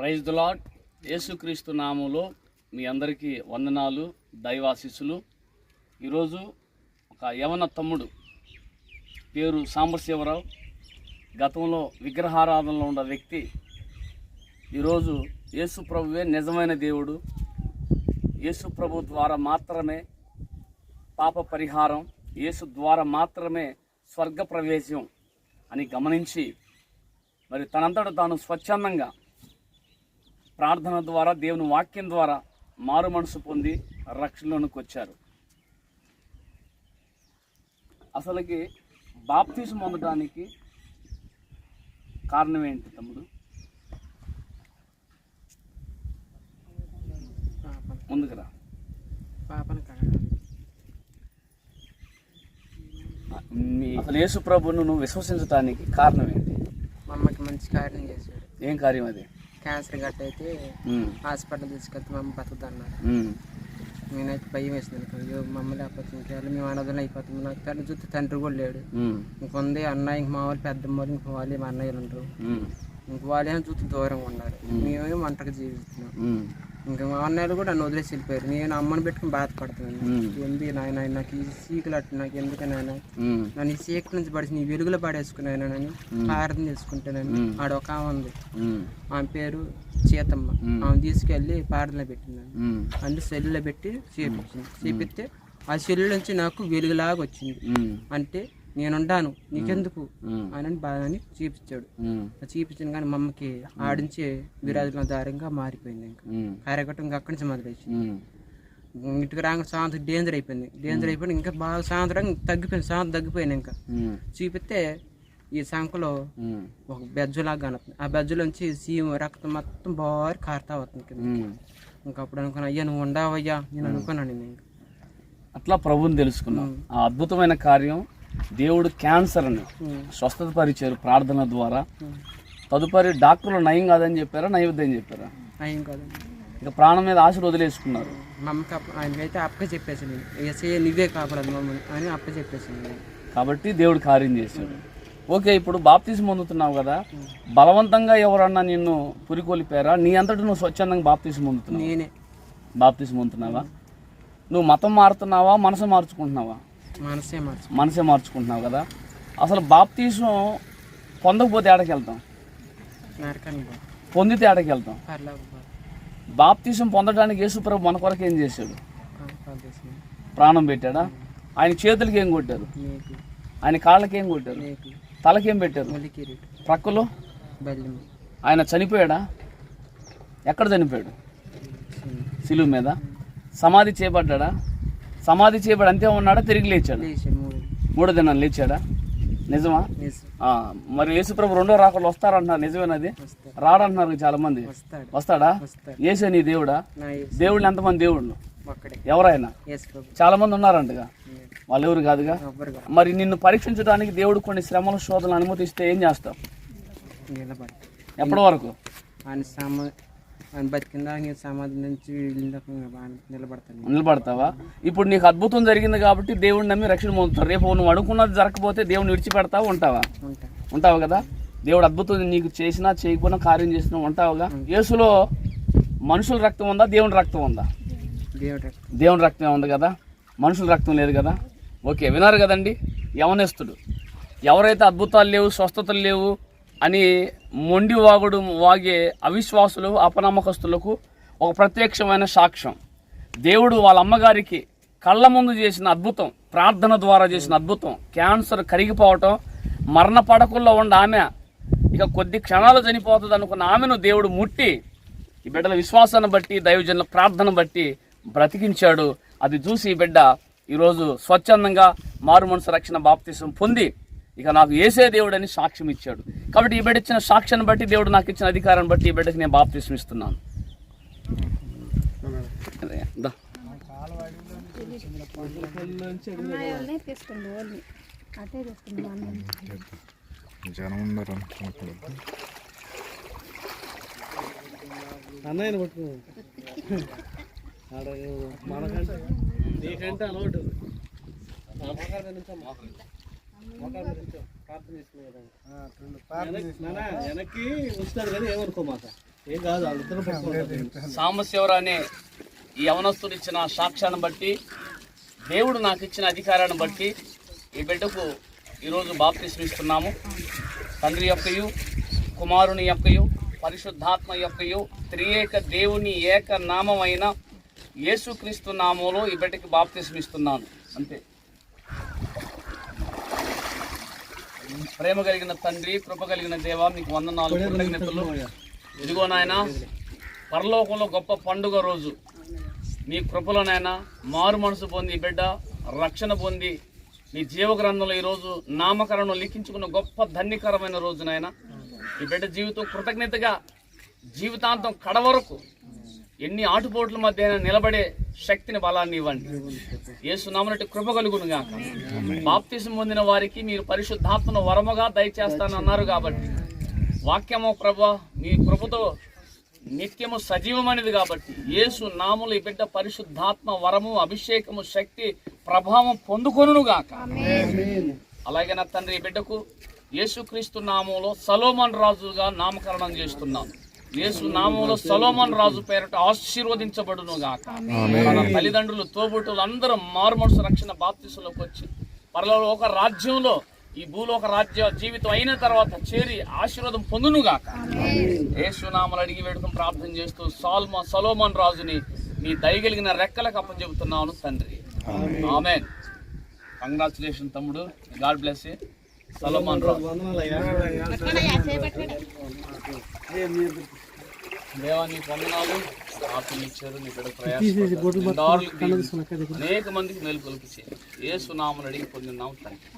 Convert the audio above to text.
Praise దులాట్ యేసుక్రీస్తు నామంలో మీ అందరికీ వందనాలు దైవాశిస్సులు. ఈరోజు ఒక యవన తమ్ముడు పేరు సాంబశివరావు. గతంలో విగ్రహారాధనలో ఉన్న వ్యక్తి. ఈరోజు యేసు ప్రభువే నిజమైన దేవుడు. యేసు ప్రభు ద్వారా మాత్రమే పాప పరిహారం యేసు ద్వారా మాత్రమే స్వర్గ ప్రవేశం అని గమనించి మరి తనంతట తాను స్వచ్ఛందంగా ప్రార్థన ద్వారా దేవుని వాక్యం ద్వారా మారు మనసు పొంది రక్షణలోనికి వచ్చారు. అసలుకి బాప్తీసం పొందడానికి కారణం ఏంటి తమ్ముడు? పాపం ముందుకు రా. పాపను కడగాలి మీ అసలు యేసు ప్రభును నువ్వు విశ్వసించడానికి కారణం ఏంటి? మా అమ్మకి మంచి కార్యం చేశాడు. ఏం కార్యం అది? క్యాన్సర్ గట్ట అయితే హాస్పిటల్ తీసుకెళ్తే మా అమ్మ బతుకుతున్నారు నేనైతే భయం వేసింది అనుకో అయ్యో మా అమ్మ లేకపోతే ఇంకేళ్ళు మేము అన్నదం అయిపోతుంది నాకు తండ్రి చూస్తే తండ్రి కూడా లేడు. ఇంకొంది అన్న ఇంక మా వాళ్ళు పెద్దమ్మ వాళ్ళు ఇంక వాళ్ళు మా అన్నయ్యలు ఉండరు. ఇంక వాళ్ళేమో చూస్తే దూరంగా ఉన్నారు. మేమేమో ఒంటరికి జీవిస్తున్నాం. ఇంకా మా అన్నయ్యలు కూడా నన్ను వదిలేసి వెళ్ళిపోయారు. నేను అమ్మని పెట్టుకుని బాధపడుతున్నాను. ఎందు నాయన నాకు ఈ సీకులు అట్టు నాకు నాయన? ఉమ్, నన్ను ఈ సీక నుంచి పడిచి నీ వెలుగులో పడేసుకున్నానని ప్రార్థన చేసుకుంటానని మ్మ్. ఆడ ఒక ఆమె ఉంది. ఆమె పేరు సీతమ్మ. మ్మ్. ఆమె తీసుకెళ్ళి ప్రార్థన పెట్టిందని అన్ని సెల్లులో పెట్టి చేపించింది. చేపిస్తే ఆ సెల్లు నుంచి నాకు వెలుగులాగా వచ్చింది. అంటే నేనుండాను నీకెందుకు? అని బాగా అని చూపించాడు. చూపించిన కానీ మా అమ్మకి ఆడించే విరాజుల దారంగా మారిపోయింది ఇంకా. ఉమ్, కార్యకట్టం ఇంకా అక్కడి నుంచి మొదలైంది ఇంటికి రాగా సాయంత్రం డేంజర్ అయిపోయింది. డేంజర్ అయిపోయింది. ఇంకా బాగా సాయంత్రం తగ్గిపోయింది. సాయంత్రం తగ్గిపోయింది ఇంకా. చూపిస్తే ఈ సంఖలో ఒక బెజ్జులాగా కనపడుతుంది. ఆ బెజ్జులోంచి సీమ రక్తం మొత్తం బాగా కారుతా అవుతుంది. ఇంకా అప్పుడు అనుకున్నా అయ్యా నువ్వు ఉండవయ్యా. నేను అనుకున్నాను నేను ఇంకా. అట్లా ప్రభుని తెలుసుకున్నాం. ఆ అద్భుతమైన కార్యం దేవుడు క్యాన్సర్ని. స్వస్థత పరిచారు ప్రార్థన ద్వారా. తదుపరి డాక్టర్లు నయం కాదని చెప్పారా? నైవేద్యం చెప్పారా? అయ్యం కాదండి ఇక ప్రాణం మీద ఆశలు వదిలేసుకున్నారు. మా అమ్మకి అప్ప ఆయనకైతే అప్పక చెప్పేసి నేను. ఎస్ఏ నువ్వే కాపాడదు మమ్మల్ని అని అప్ప చెప్పేసి నేను. కాబట్టి దేవుడు కార్యం చేశాడు. ఓకే ఇప్పుడు బాప్తీసం పొందుతున్నావు కదా. బలవంతంగా ఎవరన్నా నిన్ను పురికొలిపారా? నీ అంతటి నువ్వు స్వచ్ఛందంగా బాప్తీసం పొందుతున్నావు? నేనే. బాప్తీసం పొందుతున్నావా? నువ్వు మతం మారుతున్నావా? మనసు మార్చుకుంటున్నావా? మనసే మార్చు మనసే మార్చుకుంటున్నావు కదా? అసలు బాప్తీసం పొందకపోతే ఏడకి వెళ్తాం? పొందితే ఏడకి వెళ్తాం? బాప్తీసం పొందడానికి యేసుప్రభు మన కొరకు ఏం చేశాడు? ప్రాణం పెట్టాడా? ఆయన చేతులకి ఏం కొట్టారు? ఆయన కాళ్ళకి ఏం కొట్టారు? తలకేం పెట్టారు? ప్రక్కలో? ఆయన చనిపోయాడా? ఎక్కడ చనిపోయాడు? సిలువు మీద. సమాధి చేయబడ్డాడా? సమాధి చేయబడి అంతే ఉన్నాడా? తిరిగి లేచాడు? లేచి మూడు దినాలు. లేచాడా? నిజమా? మరి యేసుప్రభు రెండో రాకలు వస్తారంటున్నారు. నిజమేనది? రాడంటున్నారు చాలా మంది వస్తాడు? ఏసే నీ దేవుడా? యేసు. దేవుళ్ళు ఎంతమంది దేవుళ్ళు? ఒక్కడే. ఎవరైనా? యేసు చాలా మంది ఉన్నారంటగా. వాళ్ళు ఎవరు కాదుగా? మరి నిన్ను పరీక్షించడానికి దేవుడు కొన్ని శ్రమల శోధనలు అనుమతిస్తే ఏం చేస్తావు? ఎప్పటి వరకు? సమాధి నుంచి నిలబడతాను నిలబడతావా? ఇప్పుడు నీకు అద్భుతం జరిగింది కాబట్టి దేవుడిని నమ్మి రక్షణ పొందుతావు. రేపు నువ్వు అనుకున్నది జరగకపోతే దేవుని విడిచిపెడతావు ఉంటావా? ఉంటా. ఉంటావు కదా? దేవుడు అద్భుతం నీకు చేసినా చేయకపోయినా కార్యం చేసినా ఉంటావుగా యేసులో మనుషుల రక్తం ఉందా? దేవుని రక్తం ఉందా. దేవుని రక్తమే ఉంది కదా? మనుషుల రక్తం లేదు కదా? ఓకే విన్నారు కదండి? యవనస్తుడు. ఎవరైతే అద్భుతాలు లేవు స్వస్థతలు లేవు అని మొండి వాగుడు వాగే అవిశ్వాసులు అపనమ్మకస్తులకు ఒక ప్రత్యక్షమైన సాక్ష్యం. దేవుడు వాళ్ళ అమ్మగారికి కళ్ళ ముందు చేసిన అద్భుతం ప్రార్థన ద్వారా చేసిన అద్భుతం క్యాన్సర్ కరిగిపోవటం మరణ పడకుల్లో ఉన్న ఆమె. ఇక కొద్ది క్షణాలు చనిపోతుంది అనుకున్న ఆమెను దేవుడు ముట్టి ఈ బిడ్డల విశ్వాసాన్ని బట్టి దైవజనుల ప్రార్థన బట్టి బ్రతికించాడు. అది చూసి ఈ బిడ్డ ఈరోజు స్వచ్ఛందంగా మారు మనసు రక్షణ బాప్తీసం పొంది ఇక నాకు ఏసే దేవుడని సాక్ష్యం ఇచ్చాడు కాబట్టి ఈ బిడ్డ ఇచ్చిన సాక్ష్యాన్ని బట్టి దేవుడు నాకు ఇచ్చిన అధికారాన్ని బట్టి ఈ బిడ్డకి నేను ఉన్నారు అనుకున్నప్పుడు అన్నయ్యని పట్టుకో ఆడ మనకంటే నీకంటే అలవాటు వెనక్కి వస్తాడు కానీ ఏమనుకో మాట సామశివర అనే ఈ యవనస్తుడు ఇచ్చిన సాక్ష్యాన్ని బట్టి దేవుడు నాకు ఇచ్చిన అధికారాన్ని బట్టి ఈ బిడ్డకు ఈరోజు బాప్తిస్మిస్తున్నాము తండ్రి యొక్కయు కుమారుని యొక్కయు పరిశుద్ధాత్మ యొక్కయు త్రియేక దేవుని ఏక నామమైన యేసుక్రీస్తు నామంలో ఈ బిడ్డకి బాప్తిస్మిస్తున్నాను అంతే. ప్రేమ కలిగిన తండ్రి కృప కలిగిన దేవ వంద నాలుగు కృతజ్ఞతలు. ఇదిగో నాయన పరలోకంలో గొప్ప పండుగ రోజు. నీ కృపలో నాయన మారు మనసు పొంది బిడ్డ రక్షణ పొంది నీ జీవగ్రంథంలో ఈరోజు నామకరణం లిఖించుకున్న గొప్ప ధన్యకరమైన రోజు నాయన. ఈ బిడ్డ జీవితం కృతజ్ఞతగా జీవితాంతం కడవరకు ఎన్ని ఆటుపోట్ల మధ్య నిలబడే శక్తిని బలాన్ని ఇవ్వండి. ఏసునామనటి కృప కలుగును గాక. బాప్తిసం పొందిన వారికి మీరు పరిశుద్ధాత్మను వరముగా దయచేస్తానన్నారు అన్నారు కాబట్టి వాక్యము ప్రభ మీ కృపతో నిత్యము సజీవమైనది కాబట్టి యేసు నాములు ఈ బిడ్డ పరిశుద్ధాత్మ వరము అభిషేకము శక్తి ప్రభావం పొందుకొనును గాక. అలాగే నా తండ్రి ఈ బిడ్డకు యేసుక్రీస్తు నామంలో సలోమన్ రాజుగా నామకరణం చేస్తున్నాను. యేసు నామంలో సలోమన్ రాజు పేరట ఆశీర్వదించబడును గాక. మన తల్లిదండ్రులు తోబుట్టులు అందరూ మారుమనసు రక్షణ బాప్తిసులోకి వచ్చి పరలో ఒక రాజ్యంలో ఈ భూలోక రాజ్య జీవితం అయిన తర్వాత చేరి ఆశీర్వాదం పొందును గాక. యేసునామలు అడిగి వేడుకం ప్రార్థన చేస్తూ సాల్మ సలోమన్ రాజుని నీ దయగలిగిన రెక్కలకు అప్పచెబుతున్నాను తండ్రి. ఆమె కంగ్రాచులేషన్ తమ్ముడు. గాడ్ బ్లెస్ సలోమన్ రాజు దేవా నీ వందనాలు ఆత్మ ఇచ్చారు. నీ బిడ్డ ప్రయాసపడ్డారు. దారులకు దీవించు. అనేక మందికి మేలుకొలుపు చేయాలి ఏ సునామని అడిగి పొందినాం తండ్రి.